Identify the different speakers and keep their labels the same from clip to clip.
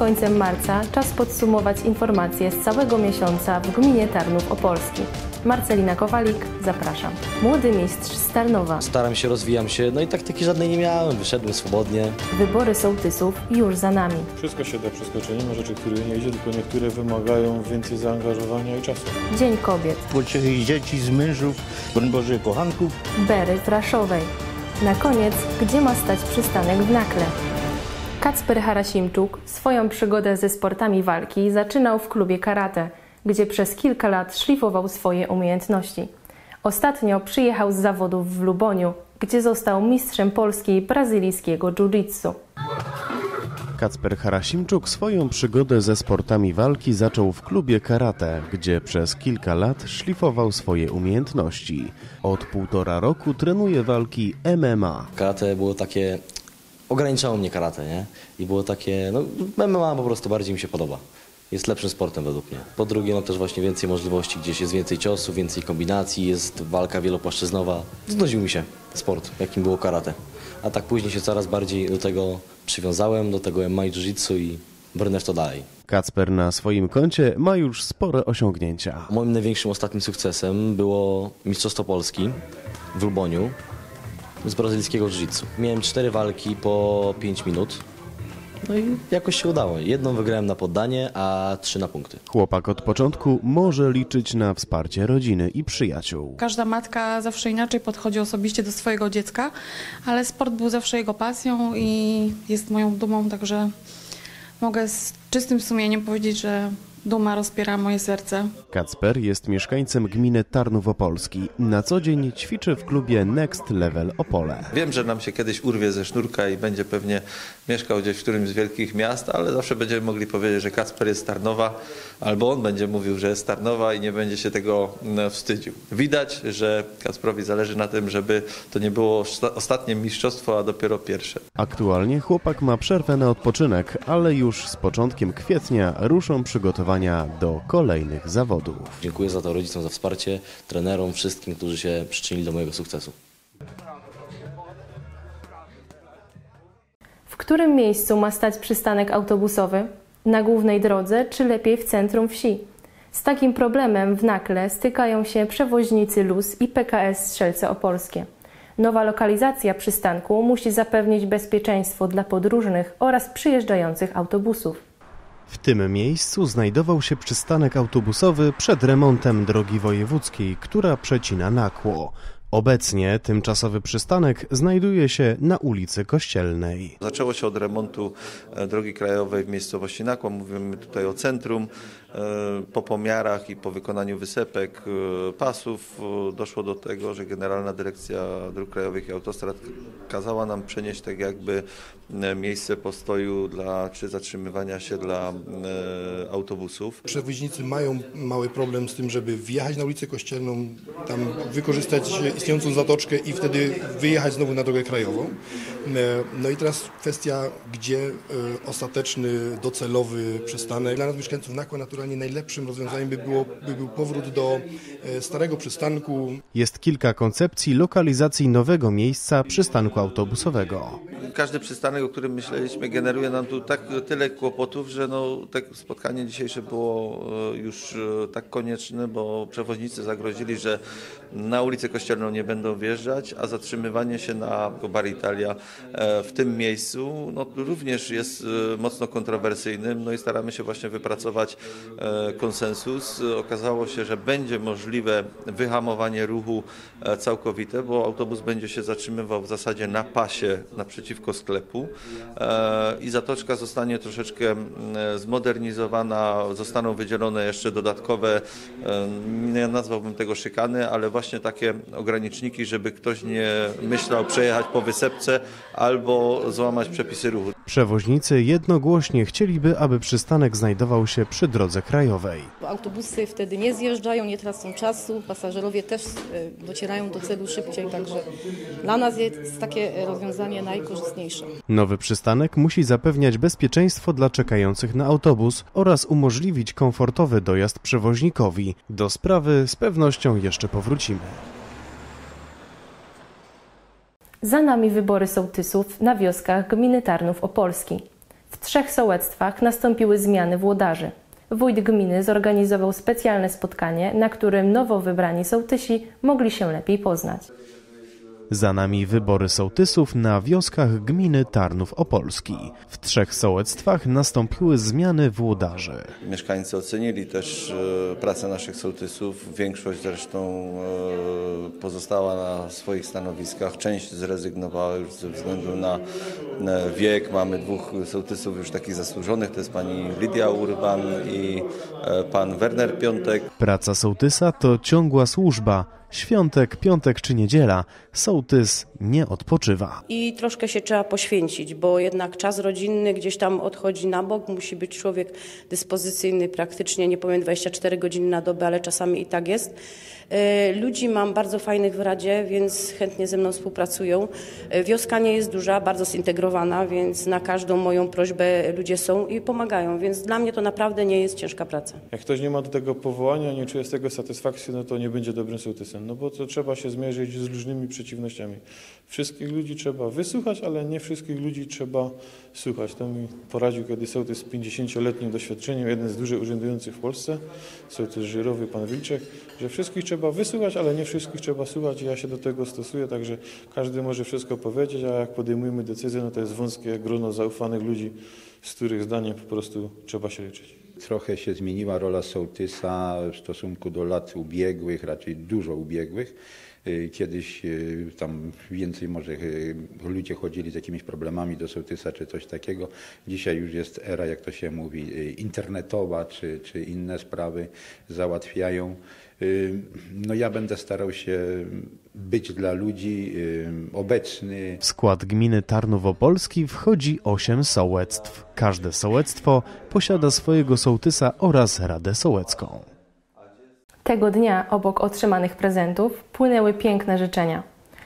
Speaker 1: końcem marca czas podsumować informacje z całego miesiąca w gminie Tarnów Opolski. Marcelina Kowalik, zapraszam. Młody mistrz z Tarnowa.
Speaker 2: Staram się, rozwijam się, no i taktyki żadnej nie miałem, wyszedłem swobodnie.
Speaker 1: Wybory sołtysów już za nami.
Speaker 3: Wszystko się da przeskoczyć. Nie ma rzeczy, które nie idzie, tylko niektóre wymagają więcej zaangażowania i czasu.
Speaker 1: Dzień Kobiet.
Speaker 4: płciowych dzieci, z mężów, broń Boże, kochanków.
Speaker 1: Bery w Raszowej. Na koniec, gdzie ma stać przystanek w Nakle? Kacper Harasimczuk swoją przygodę ze sportami walki zaczynał w klubie karate, gdzie przez kilka lat szlifował swoje umiejętności. Ostatnio przyjechał z zawodów w Luboniu, gdzie został mistrzem Polski i brazylijskiego jiu-jitsu.
Speaker 5: Kacper Harasimczuk swoją przygodę ze sportami walki zaczął w klubie karate, gdzie przez kilka lat szlifował swoje umiejętności. Od półtora roku trenuje walki MMA.
Speaker 2: Karate było takie, ograniczało mnie karate, nie? I było takie, no MMA po prostu bardziej mi się podoba. Jest lepszym sportem według mnie. Po drugie, no też właśnie więcej możliwości, gdzieś jest więcej ciosów, więcej kombinacji, jest walka wielopłaszczyznowa. Znudził mi się sport, jakim było karate. A tak później się coraz bardziej do tego przywiązałem, do tego MMA i jiu-jitsu i brnę w to dalej.
Speaker 5: Kacper na swoim koncie ma już spore osiągnięcia.
Speaker 2: Moim największym ostatnim sukcesem było Mistrzostwo Polski w Luboniu z brazylijskiego jiu-jitsu. Miałem cztery walki po 5 minut. No i jakoś się udało. Jedną wygrałem na poddanie, a trzy na punkty.
Speaker 5: Chłopak od początku może liczyć na wsparcie rodziny i przyjaciół.
Speaker 6: Każda matka zawsze inaczej podchodzi osobiście do swojego dziecka, ale sport był zawsze jego pasją i jest moją dumą, także mogę z czystym sumieniem powiedzieć, że duma rozpiera moje serce.
Speaker 5: Kacper jest mieszkańcem gminy Tarnów Opolski. Na co dzień ćwiczy w klubie Next Level Opole.
Speaker 7: Wiem, że nam się kiedyś urwie ze sznurka i będzie pewnie mieszkał gdzieś w którymś z wielkich miast, ale zawsze będziemy mogli powiedzieć, że Kacper jest Tarnowa, albo on będzie mówił, że jest Tarnowa i nie będzie się tego mm, wstydził. Widać, że Kacprowi zależy na tym, żeby to nie było osta- ostatnie mistrzostwo, a dopiero pierwsze.
Speaker 5: Aktualnie chłopak ma przerwę na odpoczynek, ale już z początkiem kwietnia ruszą przygotowania do kolejnych zawodów.
Speaker 2: Dziękuję za to rodzicom, za wsparcie, trenerom, wszystkim, którzy się przyczynili do mojego sukcesu.
Speaker 1: W którym miejscu ma stać przystanek autobusowy? Na głównej drodze, czy lepiej w centrum wsi? Z takim problemem w Nakle stykają się przewoźnicy LUS i PKS Strzelce Opolskie. Nowa lokalizacja przystanku musi zapewnić bezpieczeństwo dla podróżnych oraz przyjeżdżających autobusów.
Speaker 5: W tym miejscu znajdował się przystanek autobusowy przed remontem drogi wojewódzkiej, która przecina Nakło. Obecnie tymczasowy przystanek znajduje się na ulicy Kościelnej.
Speaker 7: Zaczęło się od remontu e, drogi krajowej w miejscowości Nakła. Mówimy tutaj o centrum. E, Po pomiarach i po wykonaniu wysepek e, pasów e, doszło do tego, że Generalna Dyrekcja Dróg Krajowych i Autostrad kazała nam przenieść tak jakby miejsce postoju dla, czy zatrzymywania się dla autobusów.
Speaker 8: Przewoźnicy mają mały problem z tym, żeby wjechać na ulicę Kościelną, tam wykorzystać istniejącą zatoczkę i wtedy wyjechać znowu na drogę krajową. No i teraz kwestia, gdzie ostateczny, docelowy przystanek. Dla nas mieszkańców Nakła naturalnie najlepszym rozwiązaniem by, było, by był powrót do e, starego przystanku,
Speaker 5: Jest kilka koncepcji lokalizacji nowego miejsca przystanku autobusowego.
Speaker 7: Każdy przystanek, o którym myśleliśmy, generuje nam tu tak tyle kłopotów, że no, tak spotkanie dzisiejsze było e, już e, tak konieczne, bo przewoźnicy zagrozili, że na ulicę Kościelną nie będą wjeżdżać, a zatrzymywanie się na Bar Italia w tym miejscu no, również jest mocno kontrowersyjnym. No i staramy się właśnie wypracować konsensus. Okazało się, że będzie możliwe wyhamowanie ruchu e, całkowite, bo autobus będzie się zatrzymywał w zasadzie na pasie naprzeciwko sklepu e, i zatoczka zostanie troszeczkę zmodernizowana, zostaną wydzielone jeszcze dodatkowe, e, nie nazwałbym tego szykany, ale właśnie takie ograniczniki, żeby ktoś nie myślał przejechać po wysepce albo złamać przepisy ruchu.
Speaker 5: Przewoźnicy jednogłośnie chcieliby, aby przystanek znajdował się przy drodze krajowej.
Speaker 9: Autobusy wtedy nie zjeżdżają, nie tracą czasu, pasażerowie też e, docierają do celu szybciej, także dla nas jest takie rozwiązanie najkorzystniejsze.
Speaker 5: Nowy przystanek musi zapewniać bezpieczeństwo dla czekających na autobus oraz umożliwić komfortowy dojazd przewoźnikowi. Do sprawy z pewnością jeszcze powrócimy.
Speaker 1: Za nami wybory sołtysów na wioskach gminy Tarnów Opolski. W trzech sołectwach nastąpiły zmiany włodarzy. Wójt gminy zorganizował specjalne spotkanie, na którym nowo wybrani sołtysi mogli się lepiej poznać.
Speaker 5: Za nami wybory sołtysów na wioskach gminy Tarnów Opolski. W trzech sołectwach nastąpiły zmiany włodarzy.
Speaker 7: Mieszkańcy ocenili też e, pracę naszych sołtysów. Większość zresztą e, pozostała na swoich stanowiskach. Część zrezygnowała już ze względu na wiek. Mamy dwóch sołtysów już takich zasłużonych. To jest pani Lidia Urban i e, pan Werner Piątek.
Speaker 5: Praca sołtysa to ciągła służba. Świątek, piątek czy niedziela sołtys nie odpoczywa.
Speaker 10: I troszkę się trzeba poświęcić, bo jednak czas rodzinny gdzieś tam odchodzi na bok. Musi być człowiek dyspozycyjny praktycznie, nie powiem 24 godziny na dobę, ale czasami i tak jest. E, Ludzi mam bardzo fajnych w Radzie, więc chętnie ze mną współpracują. E, Wioska nie jest duża, bardzo zintegrowana, więc na każdą moją prośbę ludzie są i pomagają, więc dla mnie to naprawdę nie jest ciężka praca.
Speaker 3: Jak ktoś nie ma do tego powołania, nie czuje z tego satysfakcji, no to nie będzie dobrym sołtysem, no bo to trzeba się zmierzyć z różnymi przeciwnościami. Wszystkich ludzi trzeba wysłuchać, ale nie wszystkich ludzi trzeba słuchać. To mi poradził kiedyś sołtys z 50-letnim doświadczeniem, jeden z dużych urzędujących w Polsce, sołtys żyrowy, pan Wilczek, że wszystkich trzeba wysłuchać, ale nie wszystkich trzeba słuchać i ja się do tego stosuję, także każdy może wszystko powiedzieć, a jak podejmujemy decyzję, no to jest wąskie grono zaufanych ludzi, z których zdaniem po prostu trzeba się liczyć.
Speaker 11: Trochę się zmieniła rola sołtysa w stosunku do lat ubiegłych, raczej dużo ubiegłych. Y, Kiedyś y, tam więcej może y, ludzie chodzili z jakimiś problemami do sołtysa czy coś takiego. Dzisiaj już jest era, jak to się mówi, internetowa czy, czy inne sprawy załatwiają. No ja będę starał się być dla ludzi obecny,
Speaker 5: W skład gminy Tarnów Opolski wchodzi 8 sołectw. Każde sołectwo posiada swojego sołtysa oraz radę sołecką.
Speaker 1: Tego dnia obok otrzymanych prezentów płynęły piękne życzenia.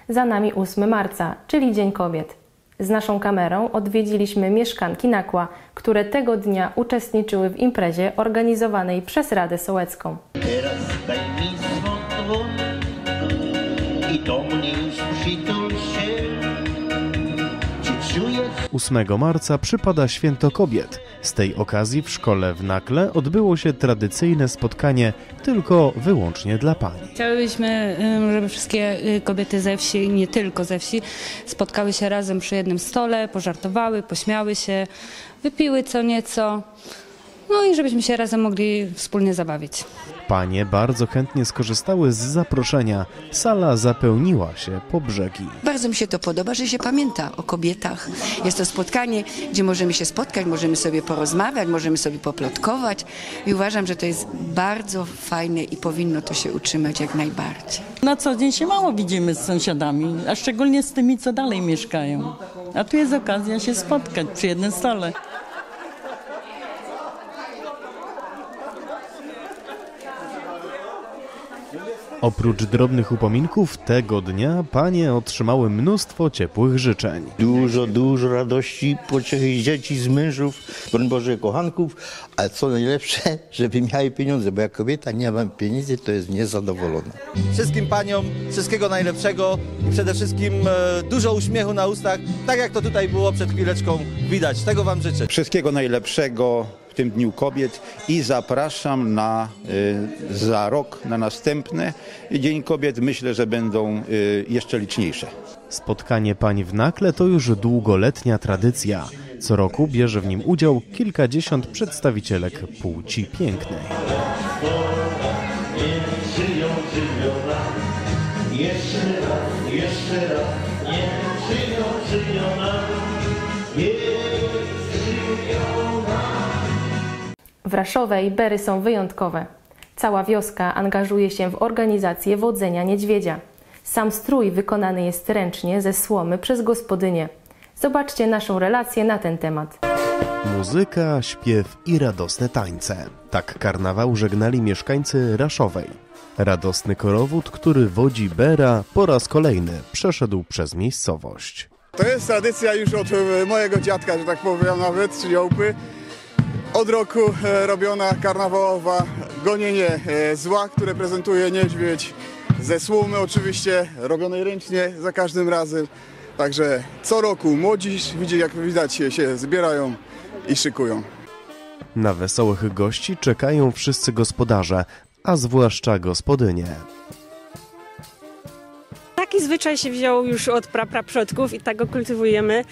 Speaker 1: Za nami 8 marca, czyli Dzień Kobiet. Z naszą kamerą odwiedziliśmy mieszkanki Nakła, które tego dnia uczestniczyły w imprezie organizowanej przez Radę Sołecką.
Speaker 4: Teraz daj mi
Speaker 5: 8 marca przypada Święto Kobiet. Z tej okazji w szkole w Nakle odbyło się tradycyjne spotkanie tylko wyłącznie dla pań.
Speaker 12: Chciałybyśmy, ym, żeby wszystkie y, kobiety ze wsi, nie tylko ze wsi, spotkały się razem przy jednym stole, pożartowały, pośmiały się, wypiły co nieco. No i żebyśmy się razem mogli wspólnie zabawić.
Speaker 5: Panie bardzo chętnie skorzystały z zaproszenia. Sala zapełniła się po brzegi.
Speaker 13: Bardzo mi się to podoba, że się pamięta o kobietach. Jest to spotkanie, gdzie możemy się spotkać, możemy sobie porozmawiać, możemy sobie poplotkować i uważam, że to jest bardzo fajne i powinno to się utrzymać jak najbardziej.
Speaker 14: Na co dzień się mało widzimy z sąsiadami, a szczególnie z tymi, co dalej mieszkają. A tu jest okazja się spotkać przy jednym stole.
Speaker 5: Oprócz drobnych upominków, tego dnia panie otrzymały mnóstwo ciepłych życzeń.
Speaker 4: Dużo, dużo radości, pociechy dzieci, z mężów, broń Boże, kochanków, a co najlepsze, żeby miały pieniądze, bo jak kobieta nie ma pieniędzy, to jest niezadowolona.
Speaker 15: Wszystkim paniom wszystkiego najlepszego i przede wszystkim e, dużo uśmiechu na ustach, tak jak to tutaj było przed chwileczką widać. Tego wam życzę.
Speaker 11: Wszystkiego najlepszego w tym Dniu Kobiet i zapraszam na, y, za rok na następny Dzień Kobiet. Myślę, że będą y, jeszcze liczniejsze.
Speaker 5: Spotkanie pań w Nakle to już długoletnia tradycja. Co roku bierze w nim udział kilkadziesiąt przedstawicielek płci pięknej.
Speaker 4: Jeszcze raz, jeszcze raz,
Speaker 1: W Raszowej bery są wyjątkowe. Cała wioska angażuje się w organizację wodzenia niedźwiedzia. Sam strój wykonany jest ręcznie ze słomy przez gospodynię. Zobaczcie naszą relację na ten temat.
Speaker 5: Muzyka, śpiew i radosne tańce. Tak karnawał żegnali mieszkańcy Raszowej. Radosny korowód, który wodzi Bera, po raz kolejny przeszedł przez miejscowość.
Speaker 16: To jest tradycja już od e, mojego dziadka, że tak powiem nawet, czyli Ołpy. Od roku e, robiona karnawałowa gonienie e, zła, które prezentuje niedźwiedź ze słomy oczywiście, robionej ręcznie za każdym razem. Także co roku młodzi, widzi jak widać się zbierają i szykują.
Speaker 5: Na wesołych gości czekają wszyscy gospodarze, a zwłaszcza gospodynie.
Speaker 17: Taki zwyczaj się wziął już od prapraprzodków i tak go kultywujemy.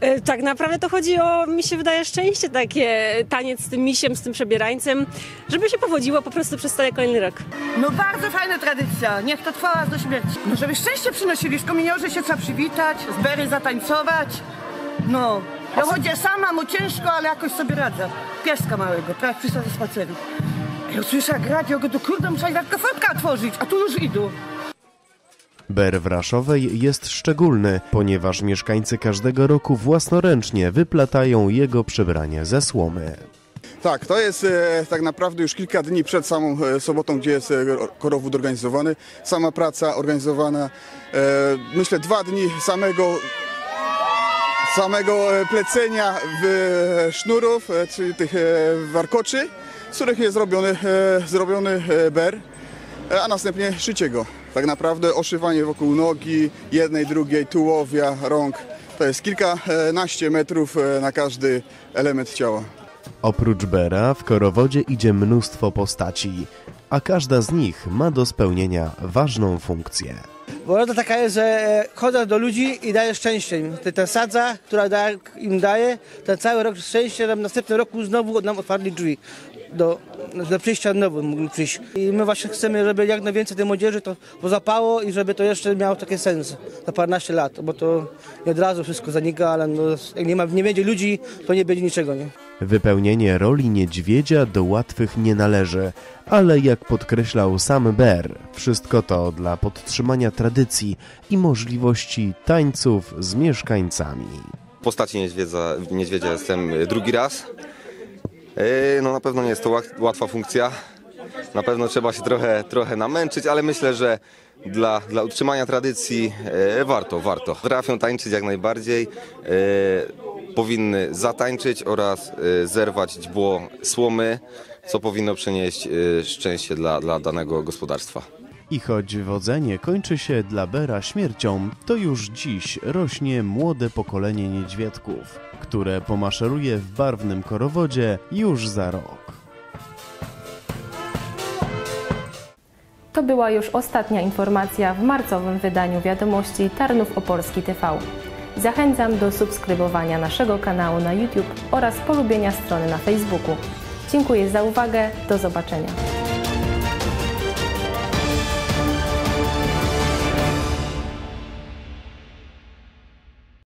Speaker 17: E, Tak naprawdę to chodzi o, mi się wydaje, szczęście takie, taniec z tym misiem, z tym przebierańcem, żeby się powodziło po prostu przez cały kolejny rok.
Speaker 18: No bardzo fajna tradycja, niech to trwa aż do śmierci. No żeby szczęście przynosili, w kominiorze się trzeba przywitać, z bery zatańcować. No, ja chodzę sama, mu ciężko, ale jakoś sobie radzę. Pieska małego, tak przyszła ze spaceru. Ja usłyszę jak radio, go do kurde muszę nawet fotka otworzyć, a tu już idą.
Speaker 5: Ber w Raszowej jest szczególny, ponieważ mieszkańcy każdego roku własnoręcznie wyplatają jego przybranie ze słomy.
Speaker 16: Tak, to jest e, tak naprawdę już kilka dni przed samą e, sobotą, gdzie jest e, korowód organizowany. Sama praca organizowana, e, myślę dwa dni samego samego e, plecenia w, e, sznurów, e, czyli tych warkoczy, z których jest zrobiony, zrobiony ber, a następnie szycie go. Tak naprawdę oszywanie wokół nogi, jednej, drugiej, tułowia, rąk. To jest kilkanaście metrów e, na każdy element ciała.
Speaker 5: Oprócz Bera w korowodzie idzie mnóstwo postaci, a każda z nich ma do spełnienia ważną funkcję.
Speaker 19: Woda taka jest, że e, chodzę do ludzi i daję szczęście im. Ta sadza, która im daje, ten cały rok szczęście, żeby w następnym roku znowu nam otwarli drzwi do, do przyjścia nowym mogli przyjść. I my właśnie chcemy, żeby jak najwięcej tej młodzieży to pozapało i żeby to jeszcze miało taki sens za paręnaście lat, bo to nie od razu wszystko zanika, ale no, jak nie, ma, nie będzie ludzi, to nie będzie niczego, nie?
Speaker 5: Wypełnienie roli niedźwiedzia do łatwych nie należy, ale jak podkreślał sam Ber, wszystko to dla podtrzymania tradycji i możliwości tańców z mieszkańcami.
Speaker 20: W postaci niedźwiedzia, niedźwiedzia jestem drugi raz. Yy, No na pewno nie jest to łat- łatwa funkcja. Na pewno trzeba się trochę, trochę namęczyć, ale myślę, że dla, dla utrzymania tradycji e, warto, warto. Potrafią tańczyć jak najbardziej. E, powinny zatańczyć oraz e, zerwać dźbło słomy, co powinno przynieść szczęście dla, dla danego gospodarstwa.
Speaker 5: I choć wodzenie kończy się dla Bera śmiercią, to już dziś rośnie młode pokolenie niedźwiadków, które pomaszeruje w barwnym korowodzie już za rok.
Speaker 1: To była już ostatnia informacja w marcowym wydaniu wiadomości Tarnów Opolski TV. Zachęcam do subskrybowania naszego kanału na YouTube oraz polubienia strony na Facebooku. Dziękuję za uwagę, do zobaczenia.